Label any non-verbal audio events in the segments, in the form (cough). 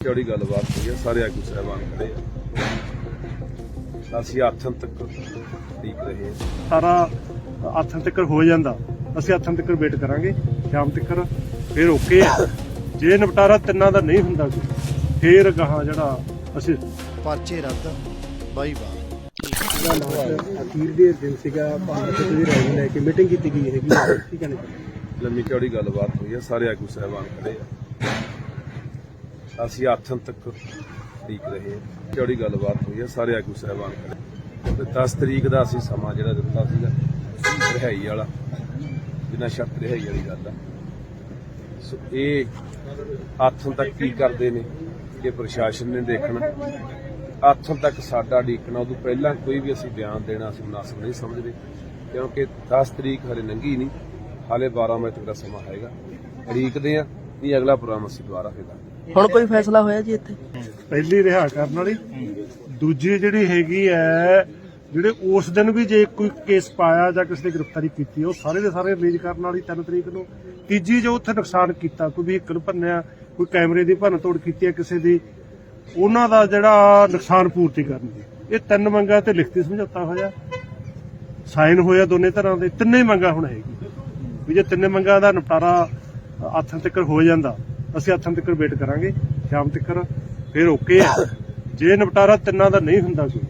ਚੌੜੀ ਗੱਲਬਾਤ ਹੋਈ ਹੈ? ਸਾਰੇ ਆਗੂ ਸਾਹਿਬਾਨ ਖੜੇ ਆ। ਅਸੀਂ ਆਥਨ ਤੱਕ ਠੀਕ ਰਹੇ ਹਾਂ। ਸਾਰਾ ਆਥਣ ਤੱਕ ਹੋ ਜਾਂਦਾ। ਅਸੀਂ ਆਥਣ ਤੱਕ ਵੇਟ ਕਰਾਂਗੇ। ਸ਼ਾਮ ਤੱਕ ਫਿਰ ਓਕੇ ਜੇ ਨਿਪਟਾਰਾ ਤਿੰਨਾਂ ਦਾ ਨਹੀਂ ਹੁੰਦਾ ਕੋਈ ਫੇਰ ਗਾਹਾਂ ਜਿਹੜਾ ਅਸੀਂ ਪਰਚੇ ਰੱਦ ਬਾਈ ਬਾਈ ਅਖੀਰ ਦੇ ਦਿਨ ਸੀਗਾ ਭਾਰਤ ਦੀ ਰੈਲੀ ਲੈ ਕੇ ਮੀਟਿੰਗ ਕੀਤੀ ਗਈ ਹੈਗੀ। ਕੀ ਕਹਿੰਦੇ? ਲੰਮੀ ਚੌੜੀ ਗੱਲਬਾਤ ਹੋਈ ਹੈ। ਸਾਰੇ ਆਗੂ ਸਾਹਿਬਾਨ ਖੜੇ ਆ। ਅਸੀਂ ਆਥਨ ਤੱਕ ਠੀਕ ਰਹੇ ਹਾਂ। ਚੌੜੀ ਗੱਲਬਾਤ ਹੋਈ ਹੈ, ਸਾਰੇ ਆਗੂ ਸਾਹਿਬਾਨ ਖੜੇ ਤੇ 10 ਤਰੀਕ ਦਾ ਅਸੀਂ ਸਮਾਂ ਜਿਹੜਾ ਦਿੱਤਾ ਸੀਗਾ ਰਿਹਾਈ ਵਾਲਾ ਬਿਨਾਂ ਸ਼ਰਤ ਰਿਹਾਈ ਵਾਲੀ ਗੱਲ ਆ। ਸੋ ਇਹ ਆਥਨ ਤੱਕ ਕੀ ਕਰਦੇ ਨੇ, ਇਹ ਪ੍ਰਸ਼ਾਸਨ ਨੇ ਦੇਖਣਾ। ਆਥਨ ਤੱਕ ਸਾਡਾ ਡੀਕਣਾ ਉਦੋਂ ਪਹਿਲਾਂ ਕੋਈ ਵੀ ਅਸੀਂ ਬਿਆਨ ਦੇਣਾ, ਅਸੀਂ ਮੁਨਾਸਬ ਨਹੀਂ ਸਮਝਦੇ, ਕਿਉਂਕਿ 10 ਤਰੀਕ ਹਲੇ ਲੰਘੀ ਨਹੀਂ, ਹਾਲੇ 12 ਵਜੇ ਤੱਕ ਦਾ ਸਮਾਂ ਹੈਗਾ। ਉਡੀਕਦੇ ਆ ਨਹੀਂ ਅਗਲਾ ਪ੍ਰੋਗਰਾਮ ਅਸੀਂ ਦੁਬਾਰਾ ਫੇਰ ਹੁਣ ਕੋਈ ਫੈਸਲਾ ਹੋਇਆ ਜੀ ਇੱਥੇ? ਪਹਿਲੀ ਰਿਹਾ ਕਰਨ ਵਾਲੀ। ਦੂਜੀ ਜਿਹੜੀ ਹੈਗੀ ਹੈ ਜਿਹੜੇ ਉਸ ਦਿਨ ਵੀ ਜੇ ਕੋਈ ਕੇਸ ਪਾਇਆ ਜਾਂ ਕਿਸੇ ਦੀ ਗ੍ਰਿਫਤਾਰੀ ਕੀਤੀ, ਉਹ ਸਾਰੇ ਦੇ ਸਾਰੇ ਰਿਲੀਜ਼ ਕਰਨ ਵਾਲੀ 3 ਤਰੀਕ ਨੂੰ। ਤੀਜੀ ਜੋ ਉੱਥੇ ਨੁਕਸਾਨ ਕੀਤਾ, ਕੋਈ ਵਹੀਕਲ ਭੰਨਿਆ, ਕੋਈ ਕੈਮਰੇ ਦੀ ਭੰਨ ਤੋੜ ਕੀਤੀ ਹੈ ਕਿਸੇ ਦੀ, ਉਹਨਾਂ ਦਾ ਜਿਹੜਾ ਨੁਕਸਾਨ ਪੂਰਤੀ ਕਰਨ ਦੀ। ਇਹ ਤਿੰਨ ਮੰਗਾਂ ਤੇ ਲਿਖਤੀ ਸਮਝੌਤਾ ਹੋਇਆ। ਸਾਈਨ ਹੋਇਆ ਦੋਨੇ ਤਰ੍ਹਾਂ ਦੇ। ਤਿੰਨੇ ਮੰਗਾਂ ਹੁਣ ਹੈਗੀ ਵੀ ਜੇ ਤਿੰਨੇ ਮੰਗਾਂ ਦਾ ਨਿਪਟਾਰਾ ਆਥਣ ਤੱਕ ਹੋ ਜਾਂਦਾ ਅਸੀਂ ਆਥਣ ਤੱਕ ਵੇਟ ਕਰਾਂਗੇ ਸ਼ਾਮ ਤੱਕ। ਫਿਰ ਓਕੇ ਆ। ਜੇ ਨਿਪਟਾਰਾ ਤਿੰਨਾਂ ਦਾ ਨਹੀਂ ਹੁੰਦਾ ਕੋਈ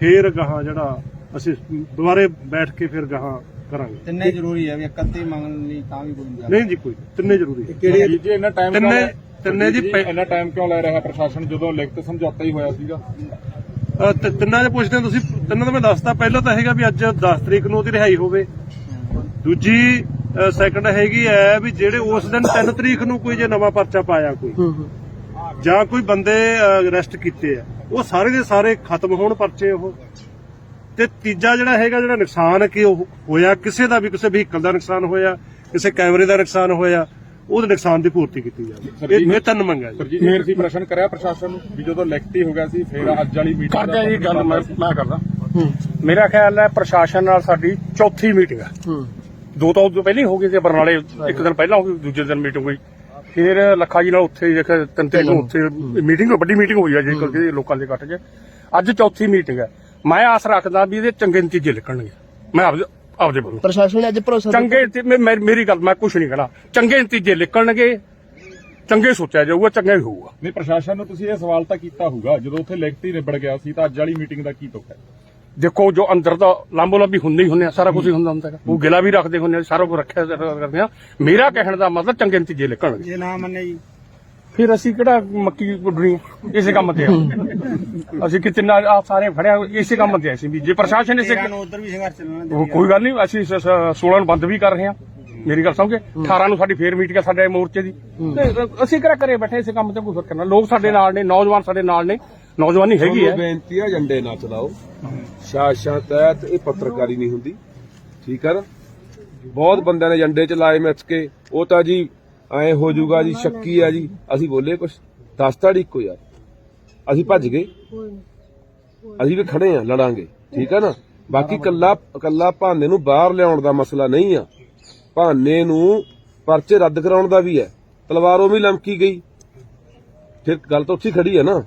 ਫੇਰ ਗਾਹਾਂ ਜਿਹੜਾ ਅਸੀਂ ਦੁਬਾਰੇ ਬੈਠ ਕੇ ਫਿਰ ਗਾਹਾਂ ਕਰਾਂਗੇ। ਤਿੰਨੇ ਜ਼ਰੂਰੀ ਹੈ ਵੀ ਇਕੱਤੀ ਮੰਗਣ ਲਈ ਤਾਂ ਵੀ ਕੋਈ ਨਹੀਂ ਨਹੀਂ ਜੀ ਕੋਈ ਤਿੰਨੇ ਜ਼ਰੂਰੀ ਹੈ। ਕਿਹੜੇ ਜੀ ਇੰਨਾ ਟਾਈਮ ਤਿੰਨੇ ਤਿੰਨੇ ਜੀ ਇੰਨਾ ਟਾਈਮ ਕਿਉਂ ਲੈ ਰਿਹਾ ਪ੍ਰਸ਼ਾਸਨ? ਜਦੋਂ ਲਿਖਤ ਸਮਝੌਤਾ ਹੀ ਹੋਇਆ ਸੀਗਾ। ਤਿੰਨਾਂ ਦੇ ਪੁੱਛਦੇ ਹੋ ਤੁਸੀਂ। ਤਿੰਨਾਂ ਦਾ ਮੈਂ ਦੱਸਤਾ। ਪਹਿਲਾਂ ਤਾਂ ਹੈਗਾ ਵੀ ਅੱਜ 10 ਤਰੀਕ ਨੂੰ ਉਹਦੀ ਰਿਹਾਈ ਹੋਵੇ। ਦੂਜੀ ਸੈਕੰਡ ਹੈਗੀ ਹੈ ਵੀ ਜਿਹੜੇ ਉਸ ਦਿਨ 3 ਤਰੀਕ ਨੂੰ ਕੋਈ ਜੇ ਨਵਾਂ ਪਰਚਾ ਪਾਇਆ ਕੋਈ ਜਾਂ ਕੋਈ ਬੰਦੇ ਅਰੈਸਟ ਕੀਤੇ ਆ ਉਹ ਸਾਰੇ ਦੇ ਸਾਰੇ ਖਤਮ ਹੋਣ ਪਰਚੇ ਉਹ। ਤੇ ਤੀਜਾ ਜਿਹੜਾ ਹੈਗਾ ਜਿਹੜਾ ਨੁਕਸਾਨ ਕਿ ਉਹ ਹੋਇਆ ਕਿਸੇ ਦਾ ਵੀ ਕਿਸੇ ਵਹੀਕਲ ਦਾ ਨੁਕਸਾਨ ਹੋਇਆ ਕਿਸੇ ਕੈਮਰੇ ਦਾ ਨੁਕਸਾਨ ਹੋਇਆ ਉਹਦੇ ਨੁਕਸਾਨ ਦੀ ਪੂਰਤੀ ਕੀਤੀ ਜਾਵੇ ਇਹ ਤਿੰਨ ਮੰਗਾਂ ਜੀ। ਮੇਰ ਸੀ ਪ੍ਰਸ਼ਨ ਕਰਿਆ ਪ੍ਰਸ਼ਾਸਨ ਨੂੰ ਵੀ ਜਦੋਂ ਲਿਖਤੀ ਹੋ ਗਿਆ ਸੀ ਫਿਰ ਅੱਜ ਵਾਲੀ ਮੀਟਿੰਗ ਕਰਦੇ ਜੀ ਗੱਲ ਮੈਂ ਮੈਂ ਕਰਦਾ। ਮੇਰਾ ਖਿਆਲ ਹੈ ਪ੍ਰਸ਼ਾਸਨ ਨਾਲ ਸਾਡੀ ਚੌਥੀ ਮੀਟਿੰਗ ਹੈ। ਦੋ ਤਾਂ ਉਦੋਂ ਪਹਿਲਾਂ ਹੀ ਹੋ ਗਈ ਸੀ ਬਰਨਾਲੇ ਇੱਕ ਦਿਨ ਪਹਿਲਾਂ ਹੋ ਗਈ ਦੂਜੇ ਦਿਨ ਮੀਟਿੰਗ ਹੋਈ। ਫਿਰ ਲੱਖਾ ਜੀ ਨਾਲ ਉੱਥੇ ਦੇਖ ਤਿੰਨ ਤਿੰਨ ਨੂੰ ਉੱਥੇ ਮੀਟਿੰਗ ਵੱਡੀ ਮੀਟਿੰਗ ਹੋਈ ਹੈ। ਜੀ ਕਿਉਂਕਿ ਲੋਕਾਂ ਦੇ ਇਕੱਠ 'ਚ ਅੱਜ ਚੌਥੀ ਮੀਟਿੰਗ ਹੈ ਮੈਂ ਆਸ ਰੱਖਦਾ ਵੀ ਇਹਦੇ ਚੰਗੇ ਨਤੀਜੇ ਨਿਕਲਣਗੇ। ਮੈਂ ਆਪਦੇ ਆਪਦੇ ਵੱਲੋਂ। ਪ੍ਰਸ਼ਾਸਨ ਨੇ ਅੱਜ ਭਰੋਸਾ ਚੰਗੇ ਮੇਰੀ ਗੱਲ ਮੈਂ ਕੁਝ ਨਹੀਂ ਕਹਿਣਾ। ਚੰਗੇ ਨਤੀਜੇ ਨਿਕਲਣਗੇ ਚੰਗੇ ਸੋਚਿਆ ਜਾਊਗਾ ਚੰਗਾ ਹੀ ਹੋਊਗਾ। ਨਹੀਂ ਪ੍ਰਸ਼ਾਸਨ ਨੂੰ ਤੁਸੀਂ ਇਹ ਸਵਾਲ ਤਾਂ ਕੀਤਾ ਹੋਊਗਾ ਜਦੋਂ ਉੱਥੇ ਲਿਖਤੀ ਨਿਬੜ ਗਿਆ ਸੀ ਤਾਂ ਅੱਜ ਵਾਲੀ ਮੀਟਿੰਗ ਦਾ ਕੀ ਤੁਕ ਹੈ? ਦੇਖੋ ਜੋ ਅੰਦਰ ਦਾ ਲਾਂਬੋ ਲਾਂਬੀ ਹੁੰਦੇ ਹੀ ਹੁੰਦੇ ਆ ਸਾਰਾ ਕੁਝ ਹੀ ਹੁੰਦਾ ਹੁੰਦਾ ਹੈਗਾ। ਉਹ ਗਿਲਾ ਵੀ ਰੱਖਦੇ ਹੁੰਦੇ ਆ ਸਾਰਾ ਕੁਝ ਰੱਖਿਆ ਕਰਦੇ ਆ। ਮੇਰਾ ਕਹਿਣ ਦਾ ਮਤਲਬ ਚੰਗੇ ਨਤੀਜੇ ਨਿਕਲਣਗੇ ਜੇ ਨਾ ਮੰਨੇ ਜੀ। ਫਿਰ ਅਸੀਂ ਕਿਹੜਾ ਮੱਕੀ ਗੁੱਡਣੀ ਇਸੇ ਕੰਮ ਤੇ ਆ। ਅਸੀਂ ਕਿਤੇ ਨਾ ਆ ਸਾਰੇ ਫੜਿਆ ਇਸੇ ਕੰਮ ਤੇ ਆ ਅਸੀਂ ਵੀ। ਜੇ ਪ੍ਰਸ਼ਾਸਨ ਇਸੇ ਨੂੰ ਉਧਰ ਵੀ ਸੰਘਰਸ਼ ਚੱਲਣਾ ਉਹ ਕੋਈ ਗੱਲ ਨਹੀਂ ਅਸੀਂ ਸ- ਸ- 16 ਨੂੰ ਬੰਦ ਵੀ ਕਰ ਰਹੇ ਹਾਂ ਮੇਰੀ ਗੱਲ ਸਮਝੇ? 18 ਨੂੰ ਸਾਡੀ ਫੇਰ ਮੀਟਿੰਗ ਹੈ ਸਾਡੇ ਮੋਰਚੇ ਦੀ। ਤੇ ਅਸੀਂ ਕਿਹੜਾ ਕਰੇ ਬੈਠੇ ਇਸੇ ਕੰਮ ਤੇ ਕੋਈ ਫ਼ਰਕ ਕਰਨਾ ਲੋਕ ਸਾਡੇ ਨਾਲ ਨੇ ਨੌਜਵਾਨ ਸਾਡੇ ਨਾਲ ਨੇ। ਨੌਜਵਾਨੀ ਹੈਗੀ ਤੁਹਾਨੂੰ ਹੈ। ਬੇਨਤੀ ਆ ਏਜੰਡੇ ਨਾ ਚਲਾਓ। ਸ਼ਾਸ਼ਾਂ ਤਹਿਤ ਇਹ ਪੱਤਰਕਾਰੀ ਨਹੀਂ ਹੁੰਦੀ। ਠੀਕ ਹੈ ਨਾ? ਬਹੁਤ ਬੰਦਿਆਂ ਨੇ ਏਜੰਡੇ ਚ ਲਾਏ ਮਿੱਥ ਕੇ। ਉਹ ਤਾਂ ਜੀ ਐ ਹੋ ਜਾਊਗਾ ਜੀ ਸ਼ੱਕੀ ਆ ਜੀ। ਅਸੀਂ ਬੋਲੇ ਕੁਛ। ਦੱਸਤਾ ਢੀ ਇੱਕੋ ਯਾਰ। ਅਸੀਂ ਭੱਜ ਗਏ। ਅਸੀਂ ਵੀ ਖੜੇ ਆ ਲੜਾਂਗੇ। ਠੀਕ ਹੈ ਨਾ? ਬਾਕੀ ਕੱਲਾ ਕੱਲਾ ਭਾਨੇ ਨੂੰ ਬਾਹਰ ਲਿਆਉਣ ਦਾ ਮਸਲਾ ਨਹੀਂ ਆ। ਭਾਨੇ ਨੂੰ ਪਰਚੇ ਰੱਦ ਕਰਾਉਣ ਦਾ ਵੀ ਹੈ। ਤਲਵਾਰ ਉਹ ਵੀ ਲਮਕੀ ਗਈ। ਫਿਰ ਗੱਲ ਤਾਂ ਉੱਥੇ ਹੀ ਖੜੀ ਹੈ ਨਾ।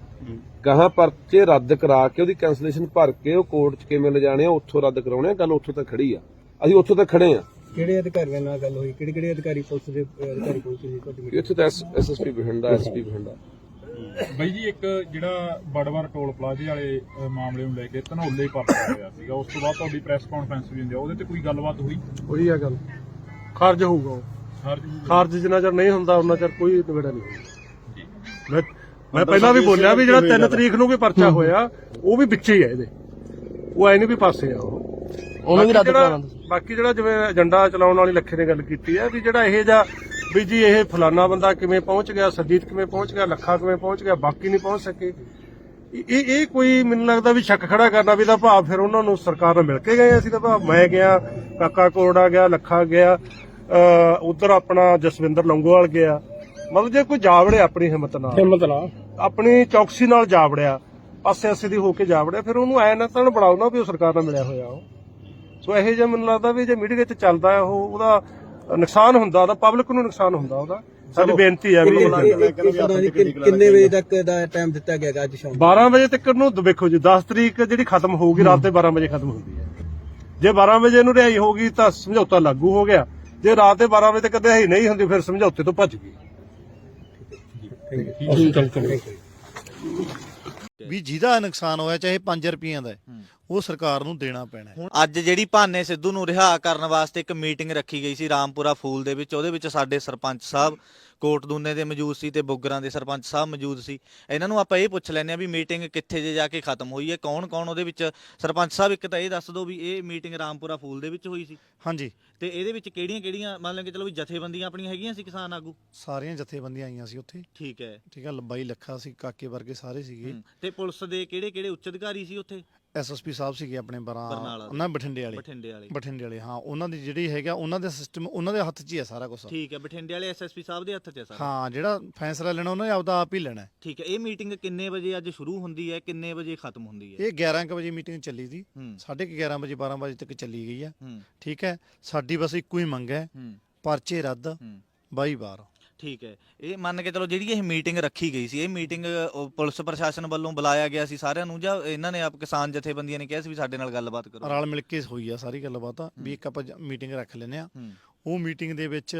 ਕਹਾਂ ਪਰਚੇ ਰੱਦ ਕਰਾ ਕੇ ਉਹਦੀ ਕੈਂਸਲੇਸ਼ਨ ਭਰ ਕੇ ਉਹ ਕੋਰਟ 'ਚ ਕਿਵੇਂ ਲਿਜਾਣੇ ਆ ਉੱਥੋਂ ਰੱਦ ਕਰਾਉਣੇ ਆ ਗੱਲ ਉੱਥੋਂ ਤੱਕ ਖੜੀ ਆ। ਅਸੀਂ ਉੱਥੋਂ ਤੱਕ ਖੜੇ ਆ। ਕਿਹੜੇ ਅਧਿਕਾਰੀਆਂ ਨਾਲ ਗੱਲ ਹੋਈ? ਕਿਹੜੇ ਕਿਹੜੇ ਅਧਿਕਾਰੀ ਪੁਲਿਸ ਦੇ ਅਧਿਕਾਰੀ ਪਹੁੰਚੇ ਸੀ ਤੁਹਾਡੀ meeting? ਇੱਥੇ ਤਾਂ ਐਸਐਸਪੀ ਬਠਿੰਡਾ ਐਸਪੀ ਬਠਿੰਡਾ। ਬਈ ਜੀ ਇੱਕ ਜਿਹੜਾ ਬੜਵਾਰ ਟੋਲ ਪਲਾਜ਼ੇ ਵਾਲੇ ਅ, ਮਾਮਲੇ ਨੂੰ ਲੈ ਕੇ ਧਨੌਲੇ ਪਰਚਾ ਹੋਇਆ ਸੀਗਾ ਉਸ ਤੋਂ ਬਾਅਦ ਤੁਹਾਡੀ ਪ੍ਰੈਸ ਕਾਨਫਰੰਸ ਵੀ ਹੁੰਦੀ ਆ ਉਹਦੇ ਤੇ ਕੋਈ ਗੱਲਬਾਤ ਹੋਈ? ਉਹੀ ਆ ਗੱਲ। ਖਾਰਜ ਹੋਊਗਾ ਉਹ। ਹਰ ਖਾਰਜ ਜਿੰਨਾ ਚਿਰ ਨਹੀਂ ਹੁੰਦਾ ਉਹਨਾਂ ਚਿਰ ਕੋਈ ਨਿਬੜਾ ਨਹੀਂ ਹੋਊਗਾ। ਮੈਂ ਮੈਂ ਪਹਿਲਾਂ ਵੀ ਬੋਲਿਆ ਵੀ ਜਿਹੜਾ 3 ਤਰੀਕ ਨੂੰ ਕੋਈ ਪਰਚਾ ਹੋਇਆ ਉਹ ਵੀ ਵਿੱਚੇ ਹੀ ਆ ਇਹਦੇ। ਉਹ ਐ ਨਹੀਂ ਵੀ ਪਾਸੇ ਆ ਉਹ। ਉਹਨੂੰ ਵੀ ਰੱਦ ਕਰਾਉਣਾ ਤੁਸੀਂ। ਬਾਕੀ ਜਿਹੜਾ ਜਿਵੇਂ ਏਜੰਡਾ ਚਲਾਉਣ ਵਾਲੀ ਲੱਖੇ ਨੇ ਗੱਲ ਕੀਤੀ ਹੈ ਵੀ ਜਿਹੜਾ ਇਹ ਜਾਂ ਵੀ ਜੀ ਇਹ ਫਲਾਨਾ ਬੰਦਾ ਕਿਵੇਂ ਪਹੁੰਚ ਗਿਆ ਸਰਜੀਤ ਕਿਵੇਂ ਪਹੁੰਚ ਗਿਆ ਲੱਖਾ ਕਿਵੇਂ ਪਹੁੰਚ ਗਿਆ ਬਾਕੀ ਨਹੀਂ ਪਹੁੰਚ ਸਕੇ। ਇਹ ਇਹ ਕੋਈ ਮੈਨੂੰ ਲੱਗਦਾ ਵੀ ਸ਼ੱਕ ਖੜਾ ਕਰਨਾ ਵੀ ਦਾ ਭਾਵ ਫਿਰ ਉਹਨਾਂ ਨੂੰ ਸਰਕਾਰ ਨਾਲ ਮਿਲ ਕੇ ਗਏ ਅਸੀਂ ਤਾਂ ਭਾਵ ਮੈਂ ਗਿਆ ਕਾਕਾ ਕੋਰੜਾ ਗਿਆ ਲੱਖਾ ਗਿਆ ਉਧਰ ਆਪਣਾ ਜਸਵਿੰਦਰ ਲੰਗੋਵਾਲ ਗਿਆ। ਮਤਲਬ ਜੇ ਕੋਈ ਜਾਵੜੇ ਆਪਣੀ ਹਿੰਮਤ ਨਾਲ। ਹਿੰਮਤ ਨਾਲ। ਆਪਣੀ ਚੌਕਸੀ ਨਾਲ ਜਾਵੜਿਆ ਪਾਸੇ ਆਸੇ ਦੀ ਹੋ ਕੇ ਜਾਵੜਿਆ ਫਿਰ ਉਹਨੂੰ ਐ ਨਾ ਤਾਂ ਬਣਾਓ ਨਾ ਵੀ ਉਹ ਸਰਕਾਰ ਨਾਲ ਮਿਲਿਆ ਹੋਇਆ ਉਹ। ਸੋ ਇਹੋ ਜਿਹਾ ਮੈਨੂੰ ਲੱਗਦਾ ਵੀ ਜੇ ਮੀਡੀਆ 'ਚ ਚੱਲਦਾ ਹੈ ਉਹ ਉਹਦਾ ਨੁਕਸਾਨ ਹੁੰਦਾ ਉਹਦਾ ਪਬਲਿਕ ਨੂੰ ਨੁਕਸਾਨ ਹੁੰਦਾ ਉਹਦਾ। ਸਾਡੀ ਬੇਨਤੀ ਹੈ ਵੀ ਕਿੰਨੇ ਵਜੇ ਤੱਕ ਦਾ ਟਾਈਮ ਦਿੱਤਾ ਗਿਆ ਅੱਜ ਸ਼ਾਮ 12 ਵਜੇ ਤੱਕ ਨੂੰ ਵੇਖੋ ਜੀ 10 ਤਰੀਕ ਜਿਹੜੀ ਖਤਮ ਹੋਊਗੀ ਰਾਤ ਦੇ 12 ਵਜੇ ਖਤਮ ਹੁੰਦੀ ਹੈ। ਜੇ 12 ਵਜੇ ਨੂੰ ਰਿਹਾਈ ਹੋਊਗੀ ਤਾਂ ਸਮਝੌਤਾ ਲਾਗੂ ਹੋ ਗਿਆ। ਜੇ ਰਾਤ ਦੇ 12 ਵਜੇ ਤੱਕ ਰਿਹਾਈ ਨਹੀਂ ਹੁੰਦੀ ਫਿਰ ਸਮਝੌਤੇ ਤੋਂ ਭੱਜ ਗਈ। ਵੀ ਜਿਹਦਾ ਨੁਕਸਾਨ ਹੋਇਆ ਚਾਹੇ 5 ਰੁਪਈਆਂ ਦਾ ਹੈ, ਉਹ ਸਰਕਾਰ ਨੂੰ ਦੇਣਾ ਪੈਣਾ ਹੈ। ਅੱਜ ਜਿਹੜੀ ਭਾਨੇ ਸਿੱਧੂ ਨੂੰ ਰਿਹਾ ਕਰਨ ਵਾਸਤੇ ਇੱਕ ਮੀਟਿੰਗ ਰੱਖੀ ਗਈ ਸੀ ਰਾਮਪੁਰਾ ਫੂਲ ਦੇ ਵਿੱਚ ਉਹਦੇ ਵਿੱਚ ਸਾਡੇ ਸਰਪੰਚ ਸਾਹਿਬ ਕੋਟ ਦੂਨੇ ਦੇ ਮੌਜੂਦ ਸੀ ਤੇ ਬੁੱਗਰਾਂ ਦੇ ਸਰਪੰਚ ਸਾਹਿਬ ਮੌਜੂਦ ਸੀ। ਇਹਨਾਂ ਨੂੰ ਆਪਾਂ ਇਹ ਪੁੱਛ ਲੈਂਦੇ ਆ ਵੀ ਮੀਟਿੰਗ ਕਿੱਥੇ ਜੇ ਜਾ ਕੇ ਖਤਮ ਹੋਈ ਹੈ ਕੌਣ ਕੌਣ ਉਹਦੇ ਵਿੱਚ ਸਰਪੰਚ ਸਾਹਿਬ ਇੱਕ ਤਾਂ ਇਹ ਦੱਸ ਦਿਓ ਵੀ ਇਹ ਮੀਟਿੰਗ ਰਾਮਪੁਰਾ ਫੂਲ ਦੇ ਵਿੱਚ ਹੋਈ ਸੀ। ਹਾਂਜੀ। ਤੇ ਇਹਦੇ ਵਿੱਚ ਕਿਹੜੀਆਂ ਕਿਹੜੀਆਂ ਮੰਨ ਲਓ ਕਿ ਚਲੋ ਵੀ ਜਥੇਬੰਦੀਆਂ ਆਪਣੀਆਂ ਹੈਗੀਆਂ ਸੀ ਕਿਸਾਨ ਆਗੂ? ਸਾਰੀਆਂ ਜਥੇਬੰਦੀਆਂ ਆਈਆਂ ਸੀ ਉੱਥੇ। ਠੀਕ ਹੈ। ਠੀਕ ਹੈ ਲੰਬਾਈ ਲੱਖਾ ਸੀ ਕਾਕੇ ਵਰਗੇ ਸਾਰੇ ਸੀਗੇ। ਤੇ ਪੁਲਿਸ ਦੇ ਕਿਹੜੇ ਕਿਹੜੇ ਉੱਚ ਅਧਿਕਾਰੀ ਸੀ ਉੱਥੇ? ਐਸਐਸਪੀ ਸਾਹਿਬ ਸੀਗੇ ਆਪਣੇ ਬਰਾਂ ਬਰਨਾਲਾ ਦੇ। ਉਹਨਾਂ ਬਠਿੰਡੇ ਵਾਲੇ। ਬਠਿੰਡੇ ਵਾਲੇ। ਬਠਿੰਡੇ ਵਾਲੇ ਹਾਂ ਉਹਨਾਂ ਦੀ ਜਿਹੜੀ ਹੈਗਾ ਉਹਨਾਂ ਦਾ ਸਿਸਟਮ ਉਹਨਾਂ ਦੇ ਹੱਥ 'ਚ ਹੀ ਹੈ ਸਾਰਾ ਕੁਝ ਠੀਕ ਹੈ ਬਠਿੰਡੇ ਵਾਲੇ ਐਸਐਸਪੀ ਸਾਹਿਬ ਦੇ ਹੱਥ 'ਚ ਹੈ ਸਾਰਾ। ਹਾਂ ਜਿਹੜਾ ਫੈਸਲਾ ਲੈਣਾ ਉਹਨਾਂ ਨੇ ਆਪਦਾ ਆਪ ਹੀ ਲੈਣਾ। ਹੈ। ਠੀਕ ਹੈ ਇਹ ਮੀਟਿੰਗ ਕਿੰਨੇ ਵਜੇ ਅੱਜ ਸ਼ੁਰੂ ਹੁੰਦੀ ਹੈ ਕਿੰਨੇ ਵਜੇ ਖਤਮ ਹੁੰਦੀ ਹੈ? ਇਹ 11 ਕੁ ਵਜੇ ਮੀਟਿੰਗ ਚੱਲੀ ਸੀ। ਹੂੰ। ਸਾਢੇ ਕੁ 11 ਵਜੇ 12 ਵਜੇ ਤੱਕ ਚੱਲੀ ਗਈ ਹੈ। ਹੂੰ। ਠੀਕ ਹੈ ਸਾਡੀ ਬਸ ਇੱਕੋ ਹੀ ਮੰਗ ਹੈ। ਹੂੰ। ਪਰਚੇ ਰੱਦ। ਹੂੰ। ਬਾਈ ਵਾਰ ਠੀਕ ਹੈ। ਇਹ ਮੰਨ ਕੇ ਚਲੋ ਜਿਹੜੀ ਇਹ ਮੀਟਿੰਗ ਰੱਖੀ ਗਈ ਸੀ ਇਹ ਮੀਟਿੰਗ ਪੁਲਿਸ ਪ੍ਰਸ਼ਾਸਨ ਵੱਲੋਂ ਬੁਲਾਇਆ ਗਿਆ ਸੀ ਸਾਰਿਆਂ ਨੂੰ ਜਾਂ ਇਹਨਾਂ ਨੇ ਆਪ ਕਿਸਾਨ ਜਥੇਬੰਦੀਆਂ ਨੇ ਕਿਹਾ ਸੀ ਵੀ ਸਾਡੇ ਨਾਲ ਗੱਲਬਾਤ ਕਰੋ? ਰਲ ਮਿਲ ਕੇ ਹੋਈ ਆ ਸਾਰੀ ਗੱਲਬਾਤ ਵੀ ਇੱਕ ਆਪਾਂ ਮੀਟਿੰਗ ਰੱਖ ਲੈਨੇ ਆ ਉਹ ਮੀਟਿੰਗ ਦੇ ਵਿੱਚ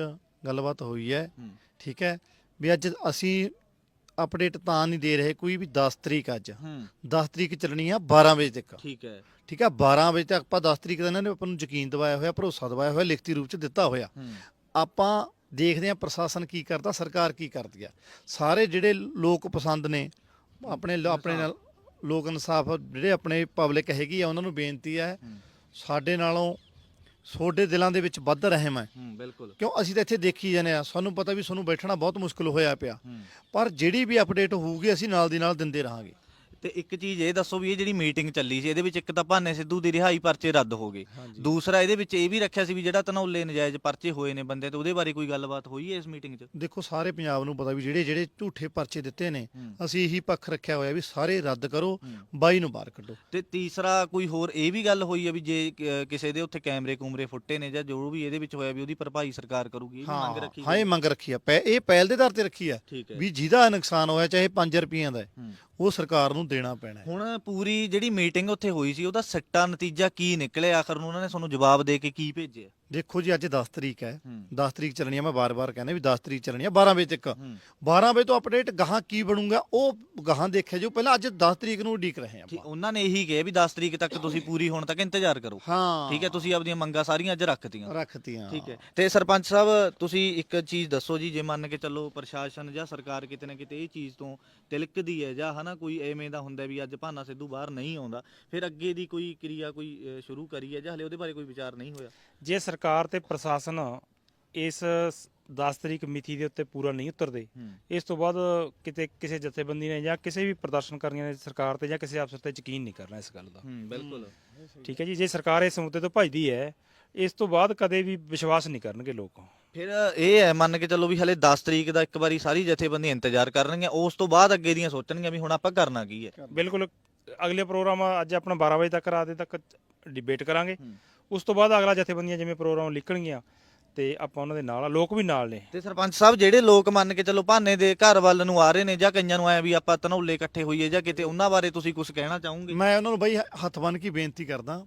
ਗੱਲਬਾਤ ਹੋਈ ਹੈ। ਠੀਕ ਹੈ। ਵੀ ਅੱਜ ਅਸੀਂ ਅਪਡੇਟ ਤਾਂ ਨਹੀਂ ਦੇ ਰਹੇ ਕੋਈ ਵੀ 10 ਤਰੀਕ ਅੱਜ। ਹੂੰ। 10 ਤਰੀਕ ਚੱਲਣੀ ਆ 12 ਵਜੇ ਤੱਕ। ਠੀਕ ਹੈ। ਠੀਕ ਹੈ 12 ਵਜੇ ਤੱਕ ਆਪਾਂ 10 ਤਰੀਕ ਦਾ ਇਹਨਾਂ ਨੇ ਆਪਾਂ ਨੂੰ ਯਕੀਨ ਦਿਵਾਇਆ ਹੋਇਆ ਭਰੋਸਾ ਦਿਵਾਇਆ ਹੋਇਆ ਲਿਖਤੀ ਰੂਪ ਚ ਦਿੱਤਾ ਹੋਇਆ। ਆਪਾਂ ਦੇਖਦੇ ਹਾਂ ਪ੍ਰਸ਼ਾਸਨ ਕੀ ਕਰਦਾ ਸਰਕਾਰ ਕੀ ਕਰਦੀ ਆ। ਸਾਰੇ ਜਿਹੜੇ ਲੋਕ ਪਸੰਦ ਨੇ ਆਪਣੇ ਆਪਣੇ ਨਾਲ ਲੋਕ ਇਨਸਾਫ ਜਿਹੜੇ ਆਪਣੇ ਪਬਲਿਕ ਹੈਗੀ ਆ ਉਹਨਾਂ ਨੂੰ ਬੇਨਤੀ ਹੂੰ। ਸਾਡੇ ਨਾਲੋਂ ਤੁਹਾਡੇ ਦਿਲਾਂ ਦੇ ਵਿੱਚ ਵੱਧ ਰਹਿਮ ਹੈ। ਬਿਲਕੁਲ। ਕਿਉਂ? ਅਸੀਂ ਤਾਂ ਇੱਥੇ ਦੇਖੀ ਜਾਂਦੇ ਆ ਸਾਨੂੰ ਪਤਾ ਵੀ ਸਾਨੂੰ ਬੈਠਣਾ ਬਹੁਤ ਮੁਸ਼ਕਲ ਹੋਇਆ ਪਿਆ। ਪਰ ਜਿਹੜੀ ਵੀ ਅਪਡੇਟ ਹੋਊਗੀ ਅਸੀਂ ਨਾਲ ਦੀ ਨਾਲ ਦਿੰਦੇ ਰਹਾਂਗੇ। ਤੇ ਇੱਕ ਚੀਜ਼ ਇਹ ਦੱਸੋ ਵੀ ਇਹ ਜਿਹੜੀ ਮੀਟਿੰਗ ਚੱਲੀ ਸੀ ਇਹਦੇ ਵਿੱਚ ਇੱਕ ਤਾਂ ਭਾਨੇ ਸਿੱਧੂ ਦੀ ਰਿਹਾਈ ਪਰਚੇ ਰੱਦ ਹੋ ਗਏ। ਦੂਸਰਾ ਇਹਦੇ ਵਿੱਚ ਇਹ ਵੀ ਰੱਖਿਆ ਸੀ ਵੀ ਜਿਹੜਾ ਧਨੌਲੇ ਨਜਾਇਜ਼ ਪਰਚੇ ਹੋਏ ਨੇ ਬੰਦੇ ਤੇ ਉਹਦੇ ਬਾਰੇ ਕੋਈ ਗੱਲਬਾਤ ਹੋਈ ਹੈ ਇਸ ਮੀਟਿੰਗ 'ਚ? ਦੇਖੋ ਸਾਰੇ ਪੰਜਾਬ ਨੂੰ ਪਤਾ ਵੀ ਜਿਹੜੇ ਜਿਹੜੇ ਝੂਠੇ ਪਰਚੇ ਦਿੱਤੇ ਨੇ। ਅਸੀਂ ਇਹੀ ਪੱਖ ਰੱਖਿਆ ਹੋਇਆ ਵੀ ਸਾਰੇ ਰੱਦ ਕਰੋ। ਬਾਈ ਨੂੰ ਬਾਹਰ ਕੱਢੋ। ਤੇ ਤੀਸਰਾ ਕੋਈ ਹੋਰ ਇਹ ਵੀ ਗੱਲ ਹੋਈ ਹੈ ਵੀ ਜੇ ਕ- ਕਿਸੇ ਦੇ ਉੱਥੇ ਕੈਮਰੇ ਕੂਮਰੇ ਫੁੱਟੇ ਨੇ ਜਾਂ ਜੋ ਵੀ ਇਹਦੇ ਵਿੱਚ ਹੋਇਆ ਵੀ ਉਹਦੀ ਭਰਪਾਈ ਸਰਕਾਰ ਕਰੂਗੀ ਇਹ ਵੀ ਮੰਗ ਹਾਂ ਰੱਖੀ ਹਾਂ ਇਹ ਮੰਗ ਰੱਖੀ ਆ। ਪੈ- ਇਹ ਪਹਿਲ ਦੇ ਦਰ ਤੇ ਰੱਖੀ ਆ ਠੀਕ ਹੈ। ਵੀ ਜਿਹਦਾ ਨੁਕਸਾਨ ਹੋਇਆ ਚਾਹੇ 5 ਰੁਪਈਆਂ ਦਾ ਹੈ, ਹੂੰ। ਉਹ ਸਰਕਾਰ ਨੂੰ ਦੇਣਾ ਪੈਣਾ ਹੈ। ਹੁਣ ਪੂਰੀ ਜਿਹੜੀ ਮੀਟਿੰਗ ਉੱਥੇ ਹੋਈ ਸੀ, ਉਹਦਾ ਸਿੱਟਾ ਨਤੀਜਾ ਕੀ ਨਿਕਲਿਆ ਆਖਰ ਨੂੰ ਉਹਨਾਂ ਨੇ ਤੁਹਾਨੂੰ ਜਵਾਬ ਦੇ ਕੇ ਕੀ ਭੇਜਿਆ ਦੇਖੋ ਜੀ ਅੱਜ 10 ਤਰੀਕ ਹੈ। ਹੂੰ। 10 ਤਰੀਕ ਚੱਲਣੀ ਆ ਮੈਂ ਬਾਰ-ਬਾਰ ਕਹਿੰਦਾ ਵੀ 10 ਤਰੀਕ ਚੱਲਣੀ ਆ 12 ਵਜੇ ਤੱਕ। ਹੂੰ। 12 ਵਜੇ ਤੋਂ ਅਪਡੇਟ ਗਾਹਾਂ ਕੀ ਬਣੂਗਾ ਉਹ ਗਾਹਾਂ ਦੇਖਿਆ ਜੋ ਪਹਿਲਾਂ ਅੱਜ 10 ਤਰੀਕ ਨੂੰ ਉਡੀਕ ਰਹੇ ਠੀਕ ਆਪਾਂ। ਉਹਨਾਂ ਨੇ ਇਹੀ ਕਿਹਾ ਵੀ 10 ਤਰੀਕ ਤੱਕ ਤੁਸੀਂ (coughs) ਪੂਰੀ ਹੋਣ ਤੱਕ ਇੰਤਜ਼ਾਰ ਕਰੋ। ਹਾਂ। ਠੀਕ ਹੈ ਤੁਸੀਂ ਆਪਣੀਆਂ ਮੰਗਾਂ ਸਾਰੀਆਂ ਅੱਜ ਰੱਖਤੀਆਂ ਰੱਖਤੀਆਂ। ਠੀਕ ਹੈ ਤੇ ਸਰਪੰਚ ਸਾਹਿਬ ਤੁਸੀਂ ਇੱਕ ਚੀਜ਼ ਦੱਸੋ ਜੀ ਜੇ ਮੰਨ ਕੇ ਚੱਲੋ ਪ੍ਰਸ਼ਾਸਨ ਜਾਂ ਸਰਕਾਰ ਕਿਤੇ ਨਾ ਕਿਤੇ ਇਹ ਚੀਜ਼ ਤੋਂ ਤਿਲਕਦੀ ਹੈ ਜਾਂ ਹਨਾ ਕੋਈ ਐਵੇਂ ਦਾ ਹੁੰਦਾ ਵੀ ਅੱਜ ਭਾਨਾ ਸਿੱਧੂ ਬਾਹਰ ਨਹੀਂ ਆਉਂਦਾ ਫਿਰ ਅੱਗੇ ਦੀ ਕੋਈ ਕਿਰਿਆ ਕੋਈ ਸ਼ੁਰੂ ਕਰੀ ਹੈ ਜਾਂ ਹਲੇ ਉਹਦੇ ਬਾਰੇ ਕੋਈ ਵਿਚਾਰ ਨਹੀਂ ਹੋਇਆ? ਜੇ ਸਰਕਾਰ ਤੇ ਪ੍ਰਸ਼ਾਸਨ ਇਸ 10 ਤਰੀਕ ਮਿਤੀ ਦੇ ਉੱਤੇ ਪੂਰਾ ਨਹੀਂ ਉਤਰਦੇ। ਇਸ ਤੋਂ ਬਾਅਦ ਕਿਤੇ ਕਿਸੇ ਜਥੇਬੰਦੀ ਨੇ ਜਾਂ ਕਿਸੇ ਵੀ ਪ੍ਰਦਰਸ਼ਨਕਾਰੀਆਂ ਨੇ ਸਰਕਾਰ ਤੇ ਜਾਂ ਕਿਸੇ ਅਫਸਰ ਤੇ ਯਕੀਨ ਨਹੀਂ ਕਰਨਾ ਇਸ ਗੱਲ ਦਾ। ਬਿਲਕੁਲ। ਠੀਕ ਹੈ ਜੀ ਜੇ ਸਰਕਾਰ ਇਸ ਮੁੱਦੇ ਤੋਂ ਭੱਜਦੀ ਹੈ ਇਸ ਤੋਂ ਬਾਅਦ ਕਦੇ ਵੀ ਵਿਸ਼ਵਾਸ ਨਹੀਂ ਕਰਨਗੇ ਲੋਕ। ਫਿਰ ਇਹ ਹੈ ਮੰਨ ਕੇ ਚੱਲੋ ਵੀ ਹਲੇ 10 ਤਰੀਕ ਦਾ ਇੱਕ ਵਾਰੀ ਸਾਰੀ ਜਥੇਬੰਦੀਆਂ ਇੰਤਜ਼ਾਰ ਕਰਨਗੀਆਂ ਉਸ ਤੋਂ ਬਾਅਦ ਅੱਗੇ ਦੀਆਂ ਸੋਚਣਗੀਆਂ ਵੀ ਹੁਣ ਆਪਾਂ ਕਰਨਾ ਕੀ ਹੈ। ਬਿਲਕੁਲ ਅਗਲੇ ਪ੍ਰੋਗਰਾਮ ਅੱਜ ਆਪਣਾ 12 ਵਜੇ ਤੱਕ ਰਾਤ ਦੇ ਤੱਕ ਡਿਬੇਟ ਕਰਾਂਗੇ। ਉਸ ਤੋਂ ਬਾਅਦ ਅਗਲਾ ਜਥੇਬੰਦੀਆਂ ਜਿਵੇਂ ਪ੍ਰੋਗਰਾਮ ਲਿਖਣਗੀਆਂ ਤੇ ਆਪਾਂ ਉਹਨਾਂ ਦੇ ਨਾਲ ਆ ਲੋਕ ਵੀ ਨਾਲ ਨੇ। ਤੇ ਸਰਪੰਚ ਸਾਹਿਬ ਜਿਹੜੇ ਲੋਕ ਮੰਨ ਕੇ ਚੱਲੋ ਭਾਨੇ ਦੇ ਘਰ ਵੱਲ ਨੂੰ ਆ ਰਹੇ ਨੇ ਜਾਂ ਕਈਆਂ ਨੂੰ ਆਇਆ ਵੀ ਆਪਾਂ ਧਨੌਲੇ ਇਕੱਠੇ ਹੋਈਏ ਜਾਂ ਕਿਤੇ ਉਹਨਾਂ ਬਾਰੇ ਤੁਸੀਂ ਕੁਝ ਕਹਿਣਾ ਚਾਹੋਗੇ? ਮੈਂ ਉਹਨਾਂ ਨੂੰ ਬਈ ਹੱਥ ਬੰਨ ਕੇ ਬੇਨਤੀ ਕਰਦਾ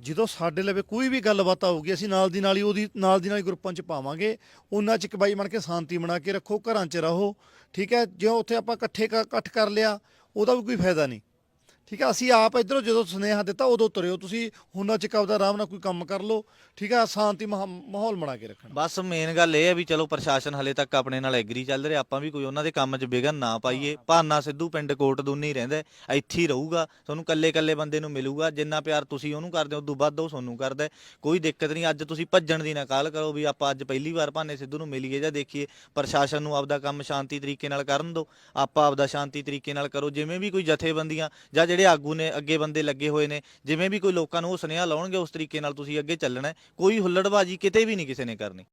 ਜਦੋਂ ਸਾਡੇ ਲਵੇ ਕੋਈ ਵੀ ਗੱਲਬਾਤ ਆਊਗੀ ਅਸੀਂ ਨਾਲ ਦੀ ਨਾਲ ਹੀ ਉਹਦੀ ਨਾਲ ਦੀ ਨਾਲ ਹੀ ਗਰੁੱਪਾਂ 'ਚ ਪਾਵਾਂਗੇ ਉਹਨਾਂ 'ਚ ਇੱਕ ਬਾਈ ਬਣ ਕੇ ਸ਼ਾਂਤੀ ਬਣਾ ਕੇ ਰੱਖੋ ਘਰਾਂ 'ਚ ਰਹੋ ਠੀਕ ਹੈ? ਜੇ ਉੱਥੇ ਆਪਾਂ ਇਕੱਠੇ ਕ- ਇਕੱਠ ਕਰ ਲਿਆ ਉਹਦਾ ਵੀ ਕੋਈ ਫਾਇਦਾ ਨਹੀਂ। ਠੀਕ ਹੈ ਅਸੀਂ ਆਪ ਇਧਰੋਂ ਜਦੋਂ ਸੁਨੇਹਾ ਦਿੱਤਾ ਉਦੋਂ ਤੁਰਿਓ ਤੁਸੀਂ। ਉਹਨਾਂ 'ਚ ਕਬਦਾ ਆਰਾਮ ਨਾਲ ਕੋਈ ਕੰਮ ਕਰ ਲਓ। ਠੀਕ ਹੈ ਸ਼ਾਂਤੀ ਮਹਾ- ਮਾਹੌਲ ਬਣਾ ਕੇ ਰੱਖਣਾ। ਬਸ ਮੇਨ ਗੱਲ ਇਹ ਹੈ ਵੀ ਚਲੋ ਪ੍ਰਸ਼ਾਸਨ ਹਲੇ ਤੱਕ ਆਪਣੇ ਨਾਲ ਐਗਰੀ ਚੱਲ ਰਿਹਾ। ਆਪਾਂ ਵੀ ਕੋਈ ਉਹਨਾਂ ਦੇ ਕੰਮ 'ਚ ਵਿਘਨ ਨਾ ਪਾਈਏ। ਭਾਨਾ ਸਿੱਧੂ ਪਿੰਡ ਕੋਟ ਦੂਨੀ ਹੀ ਰਹਿੰਦਾ ਹੈ, ਇੱਥੇ ਹੀ ਰਹੂਗਾ। ਤੁਹਾਨੂੰ ਕੱਲੇ ਕੱਲੇ ਬੰਦੇ ਨੂੰ ਮਿਲੂਗਾ। ਜਿੰਨਾ ਪਿਆਰ ਤੁਸੀਂ ਉਹਨੂੰ ਕਰਦੇ ਹੋ ਉਦੋਂ ਵੱਧ ਉਹ ਤੁਹਾਨੂੰ ਕਰਦਾ ਹੈ। ਕੋਈ ਦਿੱਕਤ ਨਹੀਂ ਅੱਜ ਤੁਸੀਂ ਭੱਜਣ ਦੀ ਨਾ ਕਾਲ ਕਰੋ ਵੀ ਆਪਾਂ ਅੱਜ ਪਹਿਲੀ ਵਾਰ ਭਾਨੇ ਸਿੱਧੂ ਨੂੰ ਮਿਲੀਏ ਜਾਂ ਦੇਖੀਏ। ਪ੍ਰਸ਼ਾਸਨ ਨੂੰ ਆਪਦਾ ਕੰਮ ਸ਼ਾਂਤੀ ਤਰੀਕੇ ਨਾਲ ਕਰਨ ਦਿਓ। ਆਪਾਂ ਆਪਦਾ ਸ਼ਾਂਤੀ ਤਰੀਕੇ ਨਾਲ ਕਰੋ। ਜਿਵੇਂ ਵੀ ਕੋਈ ਜਥੇਬੰਦੀਆਂ ਜਾਂ ਜਿਹੜੇ ਆਗੂ ਨੇ, ਅੱਗੇ ਬੰਦੇ ਲੱਗੇ ਹੋਏ ਨੇ, ਜਿਵੇਂ ਵੀ ਕੋਈ ਲੋਕਾਂ ਨੂੰ ਉਹ ਸੁਨੇਹਾ ਲਾਉਣਗੇ, ਉਸ ਤਰੀਕੇ ਨਾਲ ਤੁਸੀਂ ਅੱਗੇ ਚੱਲਣਾ ਹੈ। ਕੋਈ ਹੁੱਲੜਬਾਜੀ ਕਿਤੇ ਵੀ ਨਹੀਂ ਕਿਸੇ ਨੇ ਕਰਨੀ